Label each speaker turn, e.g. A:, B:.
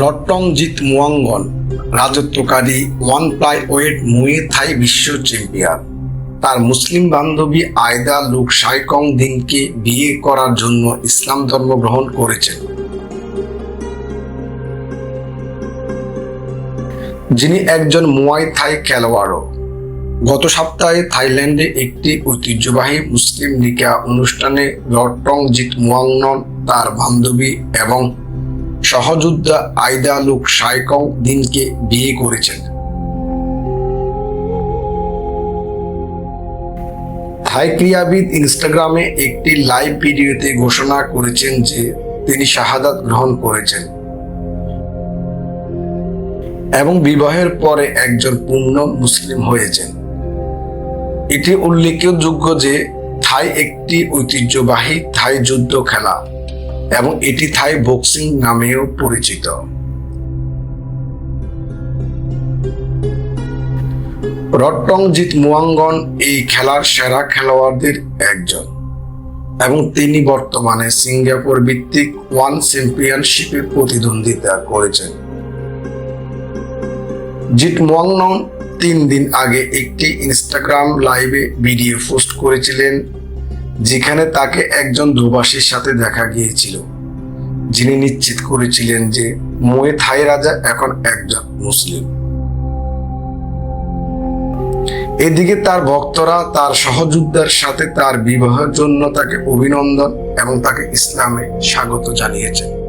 A: রট্টংজিৎ মুয়াঙ্গন, রাজত্বকারী one flyweight Muay Thai বিশ্ব champion. তার মুসলিম বান্ধবী আয়দা লুক সাইকং দিনকে বিয়ে করার জন্য ইসলাম ধর্ম গ্রহণ করেছেন। যিনি একজন মুয়াই থাই খেলোয়াড়ও। গত সপ্তাহে থাইল্যান্ডে একটি ঐতিহ্যবাহী মুসলিম নিকা অনুষ্ঠানে রট্টংজিৎ মুয়াংনন তার বান্ধবী এবং সহযোদ্ধা আইদা লুক সাইকং দিনকে বিয়ে করেছেন। থাই ক্রীড়াবিদ ইনস্টাগ্রামে একটি লাইভ ভিডিওতে ঘোষণা করেছেন যে তিনি শাহাদাত গ্রহণ করেছেন। এবং বিবাহের পরে একজন পূর্ণ মুসলিম হয়েছেন। এটি উল্লেখযোগ্য যে থাই একটি ঐতিহ্যবাহী থাই যুদ্ধ খেলা। এবং এটি থাই বক্সিং নামেও পরিচিত। রট্টংজিৎ মুয়াঙ্গন এই খেলার সেরা খেলোয়াড়দের একজন এবং তিনি বর্তমানে সিঙ্গাপুর ভিত্তিক ওয়ান চ্যাম্পিয়নশিপে প্রতিদ্বন্দ্বিতা করেছেন। জিত মুয়াংনং তিন দিন আগে একটি ইনস্টাগ্রাম লাইভে ভিডিও পোস্ট করেছিলেন যেখানে তাকে একজন দুবাসীর সাথে দেখা গিয়েছিল, যিনি নিশ্চিত করেছিলেন যে মোয়ে থাই রাজা এখন একজন মুসলিম। এদিকে তার ভক্তরা তার সহযোদ্ধার সাথে তার বিবাহের জন্য তাকে অভিনন্দন এবং তাকে ইসলামে স্বাগত জানিয়েছেন।